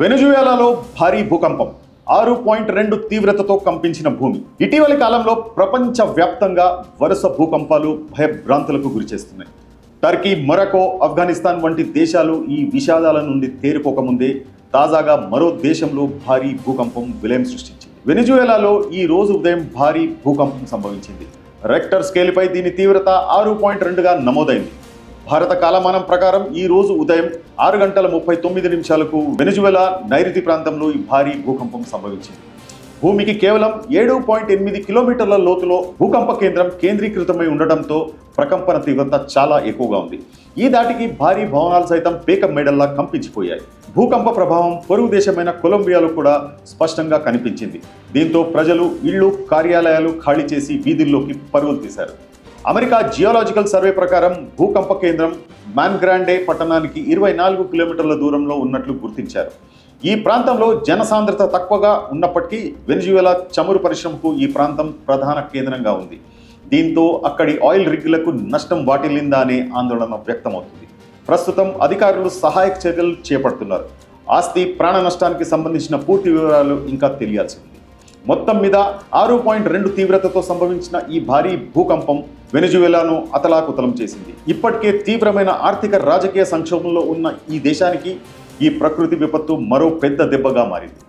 వెనుజువేలాలో భారీ భూకంపం ఆరు పాయింట్ రెండు తీవ్రతతో కంపించిన భూమి. ఇటీవలి కాలంలో ప్రపంచ వ్యాప్తంగా వరుస భూకంపాలు భయభ్రాంతులకు గురిచేస్తున్నాయి టర్కీ మొరకో ఆఫ్ఘనిస్తాన్ వంటి దేశాలు ఈ విషాదాల నుండి తేరుకోకముందే తాజాగా మరో దేశంలో భారీ భూకంపం విలయం సృష్టించింది. వెనిజువేలాలో ఈ రోజు ఉదయం భారీ భూకంపం సంభవించింది. రెక్టర్ స్కేల్పై దీని తీవ్రత ఆరు పాయింట్ రెండుగా నమోదైంది. భారత కాలమానం ప్రకారం ఈ రోజు ఉదయం ఆరు గంటల ముప్పై తొమ్మిది నిమిషాలకు వెనుజువెలా నైరుతి ప్రాంతంలో ఈ భారీ భూకంపం సంభవించింది. భూమికి కేవలం ఏడు పాయింట్ ఎనిమిది కిలోమీటర్ల లోతులో భూకంప కేంద్రం కేంద్రీకృతమై ఉండడంతో ప్రకంపన తీవ్రత చాలా ఎక్కువగా ఉంది. ఈ దాటికి భారీ భవనాలు సైతం పేక మేడల్లా కంపించిపోయాయి. భూకంప ప్రభావం పొరుగు దేశమైన కొలంబియాలో కూడా స్పష్టంగా కనిపించింది. దీంతో ప్రజలు ఇళ్ళు కార్యాలయాలు ఖాళీ చేసి వీధుల్లోకి పరుగులు తీశారు. అమెరికా జియోలాజికల్ సర్వే ప్రకారం భూకంప కేంద్రం మాన్గ్రాండే పట్టణానికి ఇరవై నాలుగు కిలోమీటర్ల దూరంలో ఉన్నట్లు గుర్తించారు. ఈ ప్రాంతంలో జనసాంద్రత తక్కువగా ఉన్నప్పటికీ వెనిజువేలా చమురు పరిశ్రమకు ఈ ప్రాంతం ప్రధాన కేంద్రంగా ఉంది. దీంతో అక్కడి ఆయిల్ రిగ్లకు నష్టం వాటిల్లిందా అనే ఆందోళన వ్యక్తమవుతుంది. ప్రస్తుతం అధికారులు సహాయక చర్యలు చేపడుతున్నారు. ఆస్తి ప్రాణ నష్టానికి సంబంధించిన పూర్తి వివరాలు ఇంకా తెలియాల్సి ఉంది మొత్తం మీద ఆరు పాయింట్ రెండు తీవ్రతతో సంభవించిన ఈ భారీ భూకంపం వెనుజువేలాను అతలాకుతలం చేసింది. ఇప్పటికే తీవ్రమైన ఆర్థిక రాజకీయ సంక్షోభంలో ఉన్న ఈ దేశానికి ఈ ప్రకృతి విపత్తు మరో పెద్ద దెబ్బగా మారింది.